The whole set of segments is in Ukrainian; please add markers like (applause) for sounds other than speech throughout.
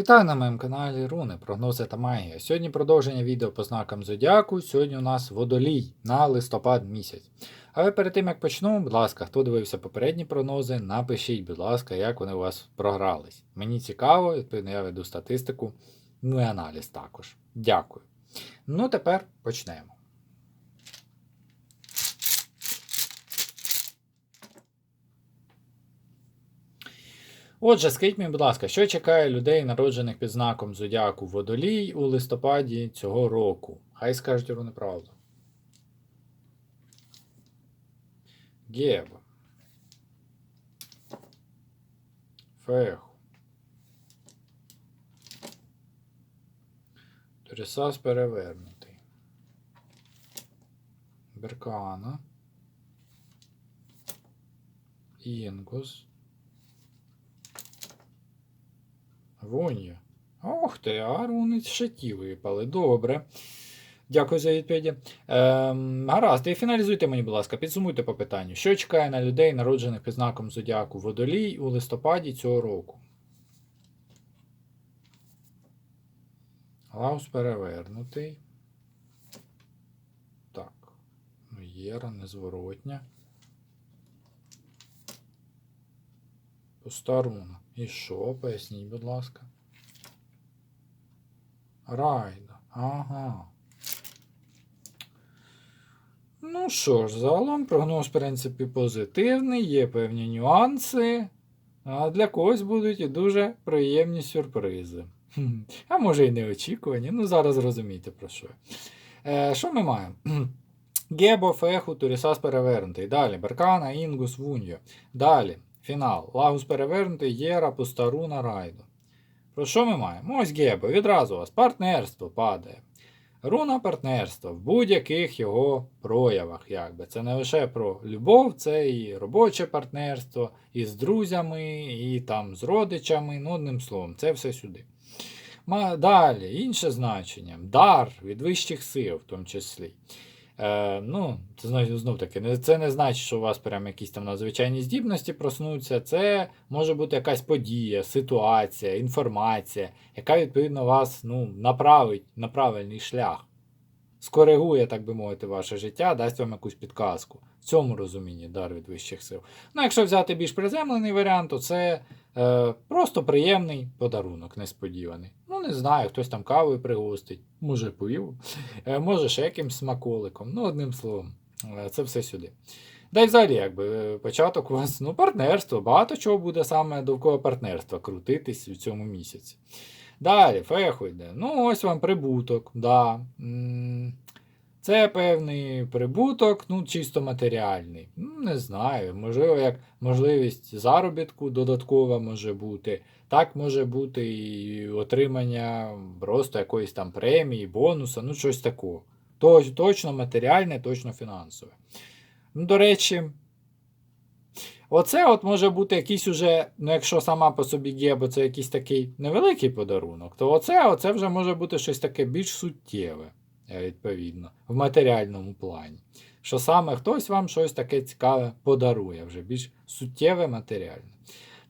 Вітаю на моєму каналі Руни, прогнози та магія. Сьогодні продовження відео по знакам Зодіаку. Сьогодні у нас водолій на листопад місяць. Але перед тим як почну, будь ласка, хто дивився попередні прогнози, напишіть, будь ласка, як вони у вас програлись. Мені цікаво, відповідно, я веду статистику, ну і аналіз також. Дякую. Ну, тепер почнемо. Отже, скажіть мені, будь ласка, що чекає людей, народжених під знаком Зодіаку Водолій у листопаді цього року? Хай скажуть руни правду. Гєва. Феху. Торісас перевернутий. Беркана. Інгус. Вонія. Ох ти, а руни шаті випали. Добре. Дякую за відповіді. Ем, гаразд, і фіналізуйте мені, будь ласка, підсумуйте по питанню. Що чекає на людей, народжених під знаком Зодіаку Водолій у листопаді цього року? Лаус перевернутий. Так. Ну, Єра незворотня. Пуста руна. І що? Поясніть, будь ласка. Райда. Ага. Ну що ж, загалом прогноз, в принципі, позитивний, є певні нюанси. А для когось будуть і дуже приємні сюрпризи. А може і неочікувані. Ну, зараз розумієте про що. Е, що ми маємо? Гебо, Феху, Турісас перевернутий. Далі Беркана, Інгус, Вуньо. Далі. Фінал. Лагус перевернутий, Єра, Пустаруна, Райдо. Про що ми маємо? Ось Гебо, відразу у вас партнерство падає. Руна партнерства в будь-яких його проявах. Якби. Це не лише про любов, це і робоче партнерство, і з друзями, і там з родичами, ну, одним словом, це все сюди. Далі, інше значення. Дар від вищих сил, в тому числі. Е, ну, це знов, знов таки, це не значить, що у вас прям якісь там надзвичайні здібності проснуться. Це може бути якась подія, ситуація, інформація, яка відповідно вас ну, направить на правильний шлях. Скоригує, так би мовити, ваше життя, дасть вам якусь підказку. В цьому розумінні дар від вищих сил. Ну, якщо взяти більш приземлений варіант, то це е, просто приємний подарунок, несподіваний. Ну, не знаю, хтось там кавою пригостить, може пиво, е, може ще якимсь смаколиком. Ну, одним словом, е, це все сюди. Да й взагалі, якби е, початок у вас ну, партнерство, багато чого буде саме довкола партнерства крутитись в цьому місяці. Далі, феху йде. Ну, ось вам прибуток. Да. Це певний прибуток, ну, чисто матеріальний. Ну, не знаю, можливо, як можливість заробітку додаткова може бути. Так може бути і отримання просто якоїсь там премії, бонуса, ну щось такого. Точно матеріальне, точно фінансове. Ну, до речі, оце от може бути якийсь уже, ну якщо сама по собі Гебо це якийсь такий невеликий подарунок, то оце, оце вже може бути щось таке більш суттєве, е, відповідно, в матеріальному плані. Що саме хтось вам щось таке цікаве подарує, вже більш суттєве матеріальне.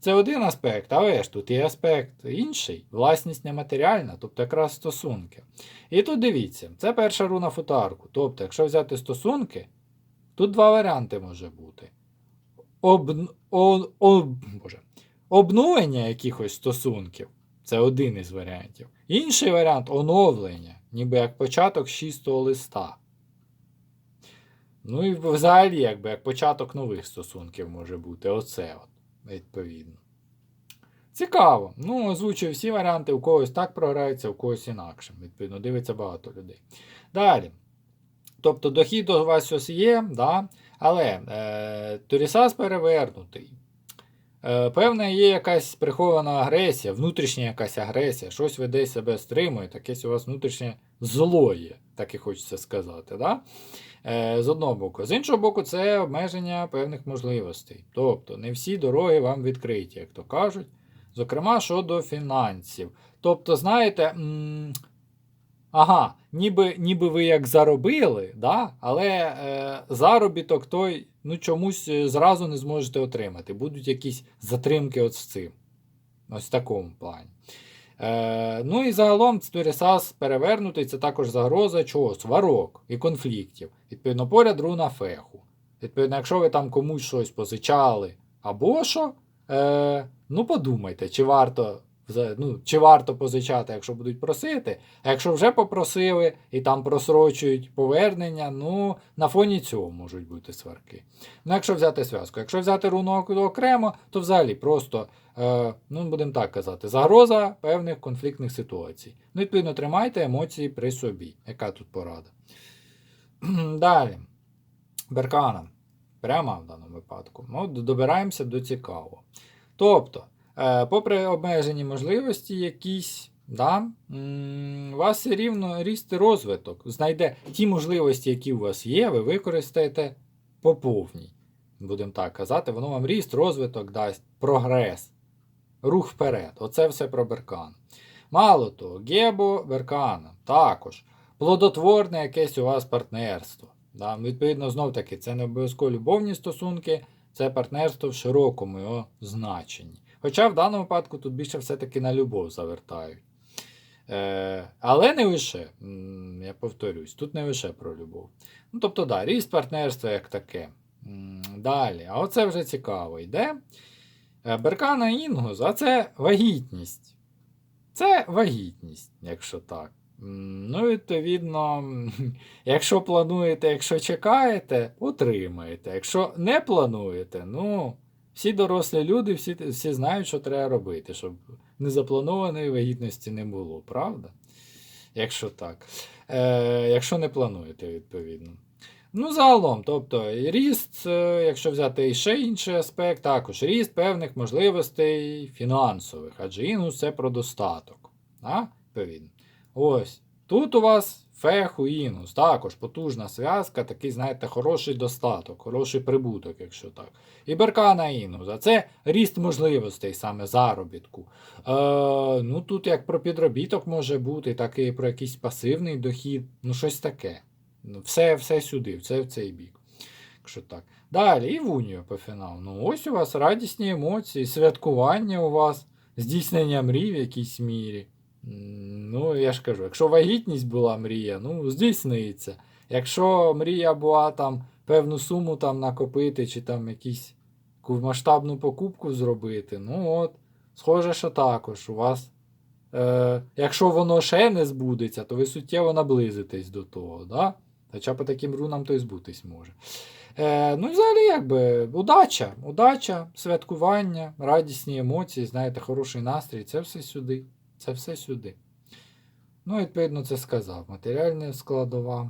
Це один аспект, але ж тут є аспект інший, власність нематеріальна, тобто якраз стосунки. І тут дивіться, це перша руна футарку. Тобто, якщо взяти стосунки, тут два варіанти може бути. Об... О... О... Боже. Обновлення якихось стосунків це один із варіантів. Інший варіант оновлення, ніби як початок з чистого листа. Ну і взагалі, якби як початок нових стосунків може бути. Оце от, відповідно. Цікаво. Ну, озвучую всі варіанти, у когось так програється, у когось інакше. Відповідно, дивиться багато людей. Далі. Тобто дохід у вас ось є, да? Але е, Турісас перевернутий. Е, певне, є якась прихована агресія, внутрішня якась агресія, щось ви десь себе стримує, якесь у вас внутрішнє зло є, так і хочеться сказати. Да? Е, з одного боку. З іншого боку, це обмеження певних можливостей. Тобто не всі дороги вам відкриті, як то кажуть. Зокрема, щодо фінансів. Тобто, знаєте, м, ага, ніби, ніби ви як заробили, да? але е, заробіток той ну, чомусь е, зразу не зможете отримати. Будуть якісь затримки от з цим. Ось в такому плані. Е, ну і загалом Спірісас перевернутий це також загроза чого? Сварок і конфліктів. Відповідно, поряд руна феху. Відповідно, якщо ви там комусь щось позичали або що, е, ну подумайте, чи варто, ну, чи варто позичати, якщо будуть просити. А якщо вже попросили і там просрочують повернення, ну на фоні цього можуть бути сварки. Ну, якщо взяти зв'язку, якщо взяти руну окремо, то взагалі просто, е, ну будемо так казати, загроза певних конфліктних ситуацій. Ну, відповідно, тримайте емоції при собі. Яка тут порада? Далі. Беркана. Прямо в даному випадку. Ну, добираємося до цікавого. Тобто, попри обмежені можливості якісь, да, у вас все рівно ріст розвиток. Знайде ті можливості, які у вас є, ви використаєте по повній. Будемо так казати, воно вам ріст, розвиток дасть, прогрес, рух вперед. Оце все про Беркан. Мало того, Гебо Беркана також плодотворне якесь у вас партнерство. Да? Відповідно, знов таки, це не обов'язково любовні стосунки, це партнерство в широкому його значенні. Хоча в даному випадку тут більше все-таки на любов завертають. Е, але не лише, я повторюсь, тут не лише про любов. Ну, тобто, да, ріст партнерства як таке. Далі, а оце вже цікаво йде. Е, Беркана Інгус, а це вагітність. Це вагітність, якщо так. Ну, відповідно, (laughs) якщо плануєте, якщо чекаєте, отримаєте. Якщо не плануєте, ну, всі дорослі люди, всі, всі знають, що треба робити, щоб незапланованої вагітності не було, правда? Якщо так. Е, якщо не плануєте, відповідно. Ну, загалом, тобто, і ріст, е, якщо взяти ще інший аспект, також ріст певних можливостей фінансових, адже інгус це про достаток. А? Відповідно. Ось. Тут у вас феху інгус, також потужна зв'язка, такий, знаєте, хороший достаток, хороший прибуток, якщо так. І беркана інгус, а це ріст можливостей, саме заробітку. Е, ну тут як про підробіток може бути, так і про якийсь пасивний дохід, ну щось таке. Ну, Все, все сюди, все в цей бік. Якщо так. Далі, і в унію по фіналу. Ну, ось у вас радісні емоції, святкування у вас, здійснення мрій в якійсь мірі. Ну, я ж кажу, якщо вагітність була мрія, ну, здійсниться. Якщо мрія була там певну суму там накопити, чи там якісь масштабну покупку зробити, ну от, схоже, що також у вас. Е, якщо воно ще не збудеться, то ви суттєво наблизитесь до того. Да? Хоча по таким рунам то і збутись може. Е, ну, взагалі, якби, удача, удача, святкування, радісні емоції, знаєте, хороший настрій, це все сюди. Це все сюди. Ну, відповідно, це сказав. Матеріальна складова,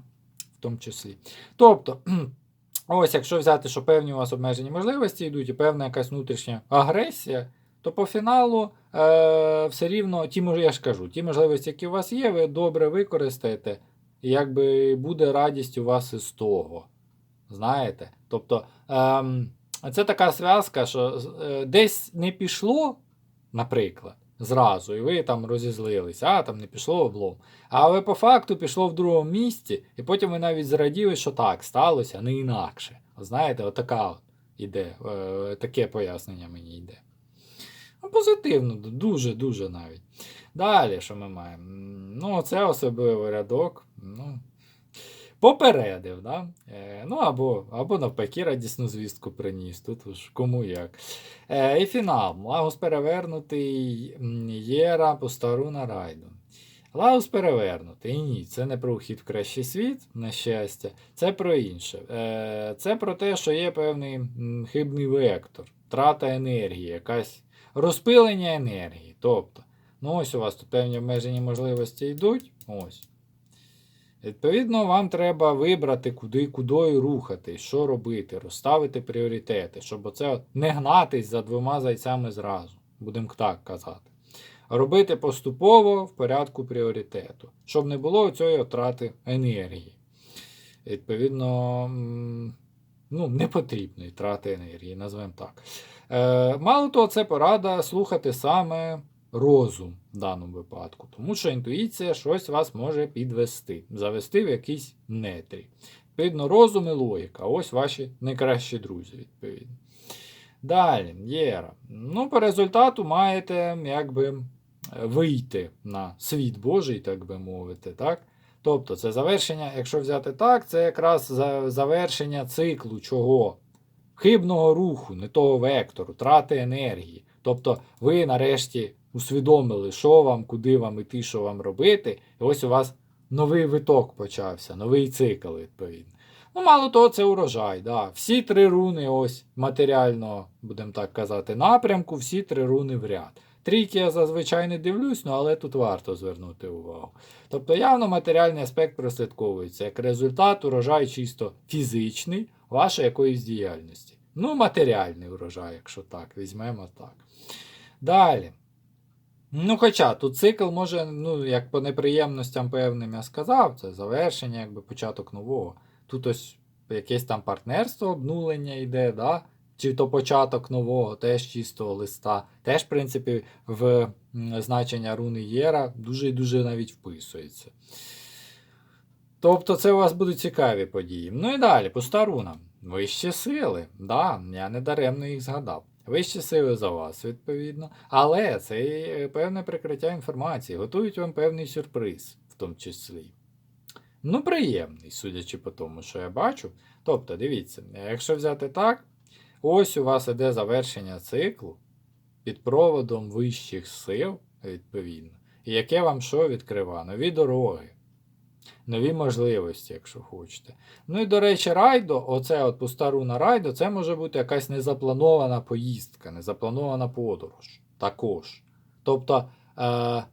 в тому числі. Тобто, (clears throat) ось, якщо взяти, що певні у вас обмежені можливості йдуть, і певна якась внутрішня агресія, то по фіналу е, все рівно, ті, я ж кажу, ті можливості, які у вас є, ви добре використаєте, і якби буде радість у вас із того. Знаєте? Тобто, ем, це така зв'язка, що е, десь не пішло, наприклад, зразу, і ви там розізлилися, а там не пішло облом. Але по факту пішло в другому місці, і потім ви навіть зраділи, що так сталося, а не інакше. Знаєте, отака от іде, е, таке пояснення мені йде. Ну, позитивно, дуже-дуже навіть. Далі, що ми маємо? Ну, це особливий рядок. Ну, попередив, да? Е, ну або, або навпаки радісну звістку приніс. Тут уж кому як. Е, і фінал. Лагус перевернутий Єра по стару на райду. Лагус перевернутий. І ні, це не про вхід в кращий світ, на щастя, це про інше. Е, це про те, що є певний хибний вектор, трата енергії, якась розпилення енергії. Тобто, ну ось у вас тут певні обмежені можливості йдуть. Ось. Відповідно, вам треба вибрати, куди кудою рухати, що робити, розставити пріоритети, щоб оце не гнатись за двома зайцями зразу, будемо так казати. Робити поступово в порядку пріоритету, щоб не було цієї втрати енергії. Відповідно, ну, непотрібної трати енергії, назвемо так. Е, мало того, це порада слухати саме розум в даному випадку, тому що інтуїція щось вас може підвести, завести в якийсь нетрі. Відповідно, розум і логіка ось ваші найкращі друзі, відповідно. Далі, Єра. Ну, по результату маєте якби вийти на світ Божий, так би мовити. так? Тобто це завершення, якщо взяти так, це якраз завершення циклу чого? Хибного руху, не того вектору, трати енергії. Тобто ви нарешті усвідомили, що вам, куди вам іти, що вам робити, і ось у вас новий виток почався, новий цикл, відповідно. Ну, мало того, це урожай. Да. Всі три руни, ось матеріального, будемо так казати, напрямку, всі три руни в ряд. Трійки я зазвичай не дивлюсь, ну, але тут варто звернути увагу. Тобто явно матеріальний аспект прослідковується як результат, урожай чисто фізичний вашої якоїсь діяльності. Ну, матеріальний урожай, якщо так, візьмемо так. Далі. Ну, хоча тут цикл може, ну, як по неприємностям певним я сказав, це завершення, якби початок нового. Тут ось якесь там партнерство, обнулення йде, да? чи то початок нового, теж чистого листа. Теж, в принципі, в значення руни Єра дуже і дуже навіть вписується. Тобто це у вас будуть цікаві події. Ну і далі, пуста руна. Вищі сили. Да, я не даремно їх згадав. Вищі сили за вас, відповідно. Але це і е, певне прикриття інформації. Готують вам певний сюрприз, в тому числі. Ну, приємний, судячи по тому, що я бачу. Тобто, дивіться, якщо взяти так, ось у вас іде завершення циклу під проводом вищих сил, відповідно, і яке вам що відкрива? Нові дороги, нові можливості, якщо хочете. Ну і до речі, райдо, оце от пуста руна райдо, це може бути якась незапланована поїздка, незапланована подорож. Також. Тобто е,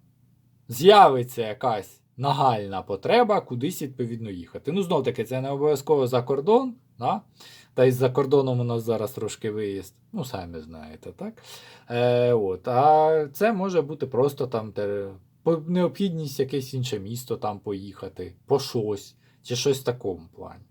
з'явиться якась нагальна потреба кудись відповідно їхати. Ну, знов таки, це не обов'язково за кордон. Да? Та й за кордоном у нас зараз трошки виїзд. Ну, самі знаєте, так? Е, от. А це може бути просто там необхідність якесь інше місто там поїхати, по щось, чи щось в такому плані.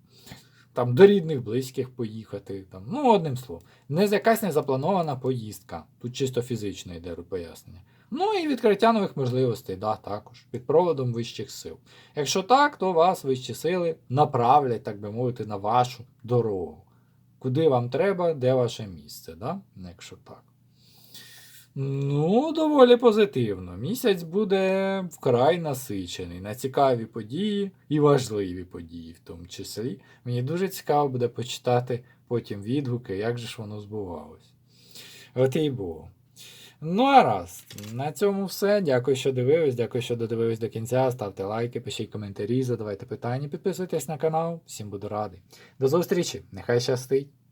Там до рідних, близьких поїхати. Там, ну, одним словом, не якась незапланована поїздка. Тут чисто фізично йде пояснення. Ну і відкриття нових можливостей, да, також, під проводом вищих сил. Якщо так, то вас вищі сили направлять, так би мовити, на вашу дорогу. Куди вам треба, де ваше місце, да? якщо так. Ну, доволі позитивно. Місяць буде вкрай насичений на цікаві події і важливі події, в тому числі. Мені дуже цікаво буде почитати потім відгуки, як же ж воно збувалось. От і було. Ну, а раз. На цьому все. Дякую, що дивились. Дякую, що додивились до кінця. Ставте лайки, пишіть коментарі, задавайте питання, підписуйтесь на канал. Всім буду радий. До зустрічі! Нехай щастить!